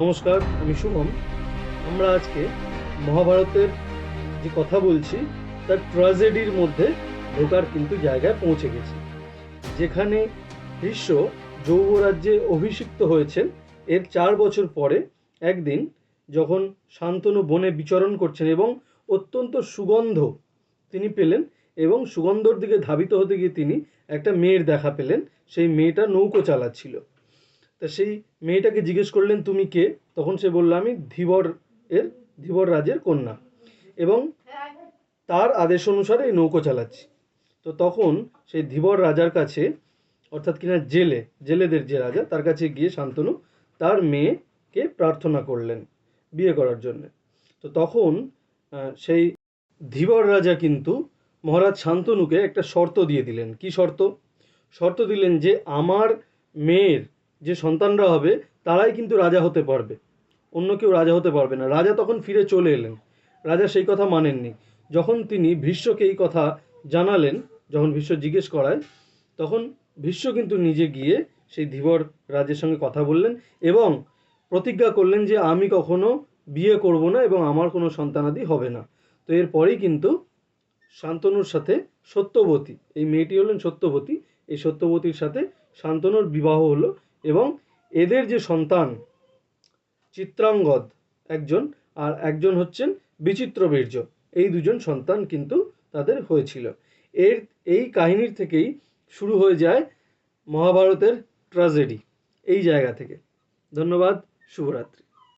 নমস্কার, আমি শুভম। আমরা আজকে মহাভারতের যে কথা বলছি, তার ট্র্যাজেডির মধ্যে ঢোকার কিন্তু জায়গায় পৌঁছে গেছি। যেখানে ভীষ্ম যৌবরাজ্যে অভিষিক্ত হয়েছেন, এর চার বছর পরে একদিন যখন শান্তনু বনে বিচরণ করছেন এবং অত্যন্ত সুগন্ধ তিনি পেলেন এবং সুগন্ধর দিকে ধাবিত হতে গিয়ে তিনি একটা মেয়ের দেখা পেলেন। সেই মেয়েটা নৌকো চালাচ্ছিল। তা সেই মেয়েটাকে জিজ্ঞেস করলেন, তুমি কে? তখন সে বলল, আমি ধীবর এর, ধীবর রাজের কন্যা। এবং তার আদেশ অনুসারে এই নৌকো চালাচ্ছি। তো তখন সেই ধীবর রাজার কাছে, অর্থাৎ কিনা জেলে, জেলেদের যে রাজা, তার কাছে গিয়ে শান্তনু তার মেয়েকে প্রার্থনা করলেন বিয়ে করার জন্য। তো তখন সেই ধীবর রাজা কিন্তু মহারাজ শান্তনুকে একটা শর্ত দিয়ে দিলেন। কি শর্ত? শর্ত দিলেন যে, আমার মেয়ের যে সন্তানরা হবে, তারাই কিন্তু রাজা হতে পারবে। অন্য কেউ রাজা হতে পারবে না। রাজা তখন ফিরে চলে এলেন। রাজা সেই কথা মানেননি। যখন তিনি ভীষ্মকে এই কথা জানালেন, যখন ভীষ্ম জিজ্ঞেস করায়, তখন ভীষ্ম কিন্তু নিজে গিয়ে সেই ধীবর রাজের সঙ্গে কথা বললেন এবং প্রতিজ্ঞা করলেন যে, আমি কখনো বিয়ে করব না এবং আমার কোনো সন্তানাদি হবে না। তো এরপরেই কিন্তু শান্তনুর সাথে সত্যবতী, এই মেয়েটি হলেন সত্যবতী। এই সত্যবতীর সাথে শান্তনুর বিবাহ হলো এবং এদের যে সন্তান, চিত্রাঙ্গদ একজন আর একজন হচ্ছেন বিচিত্রবীর্য এই দুজন সন্তান কিন্তু তাদের হয়েছিল। এর, এই কাহিনীর থেকেই শুরু হয়ে যায় মহাভারতের ট্র্যাজেডি এই জায়গা থেকে। ধন্যবাদ, শুভরাত্রি।